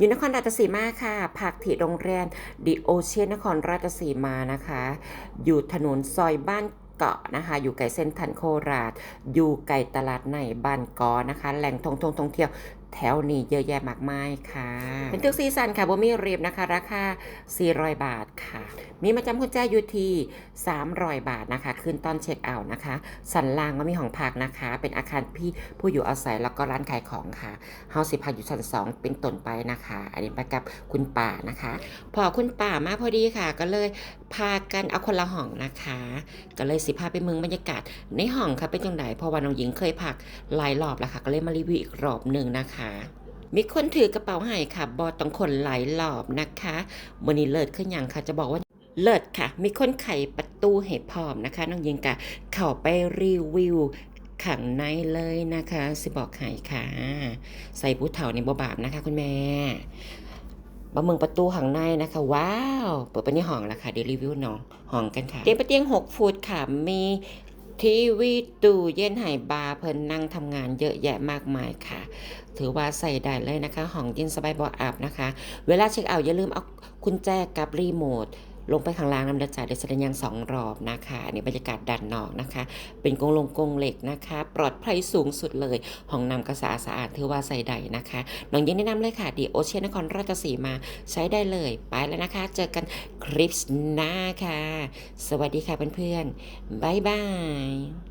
อยู่นครราชสีมาค่ะ ผักถีโรงแรมดิโอเชียนนครราชสีมานะคะ อยู่ถนนซอยบ้านเกาะนะคะ อยู่ไกลเส้นทันโคราช อยู่ไกลตลาดในบ้านกอนะคะ แหล่งท่องท่องท่องเที่ยว แถวนี้เยอะแยะมากมายค่ะ เป็นตึกซีซันค่ะบ่มีเรียบนะคะ ราคา 400 บาทค่ะ มีมาจำคุณแจอยู่ที่300 บาทนะคะคืนตอนเช็คเอาท์นะคะ สันล่างก็มีห้องพักนะคะ เป็นอาคารพี่ผู้อยู่อาศัยแล้วก็ร้านขายของค่ะเฮาสิพักอยู่ชั้น2เป็นต้นไปนะคะ อันนี้ไปกับคุณป่านะคะ พอคุณป่ามาพอดีค่ะ ก็เลยพากันเอาคนละห้องนะคะ ก็เลยสิพาไปเมืองบรรยากาศในห้องค่ะเป็นจังไดเพราะว่าน้องหญิงเคยพักหลายรอบแล้วค่ะ ก็เลยมารีวิวอีกรอบหนึ่งนะคะมีคนถือกระเป๋าให้ค่ะ บอต้องคนหลายรอบนะคะวันนี้เลิศขึ้นอย่างค่ะจะบอกว่าเลิศค่ะ มีคนไขประตูให้พร้อมนะคะน้องหญิงกะเข้าไปรีวิวขังในเลยนะคะ สิบอกไข่ค่ะ ใส่ผู้เฒ่าในบ่บาปนะคะ คุณแม่บะเมืองประตูข้างในนะคะ ว้าว เปิดไปนี่ห้องแล้วค่ะเดี๋ยวรีวิวน้องห้องกันค่ะ เตียงเป็นเตียง 6 ฟุตค่ะ มี ทีวีตู้เย็นไห่บาร์เพิ่นนั่งทำงานเยอะแยะมากมายค่ะ ถือว่าใส่ได้เลยนะคะห้องเย็นสบายบออับนะคะ เวลาเช็คเอาท์อย่าลืมเอากุญแจกับรีโมท ลงไปข้างล่างน้ำเดือดจ่ายเดสเดนยังสองรอบนะคะอันนี่บรรยากาศดันนอกนะคะ เป็นกงลงกงเหล็กนะคะ ปลอดภัยสูงสุดเลยห้องน้ำกระสาสะอาดถือว่าใส่ได้นะคะน้องยินแนะนำเลยค่ะดีโอเชียนนครราชสีมาใช้ได้เลยไปแล้วนะคะ เจอกันคลิปหน้าค่ะ สวัสดีค่ะเพื่อนๆบ๊ายบาย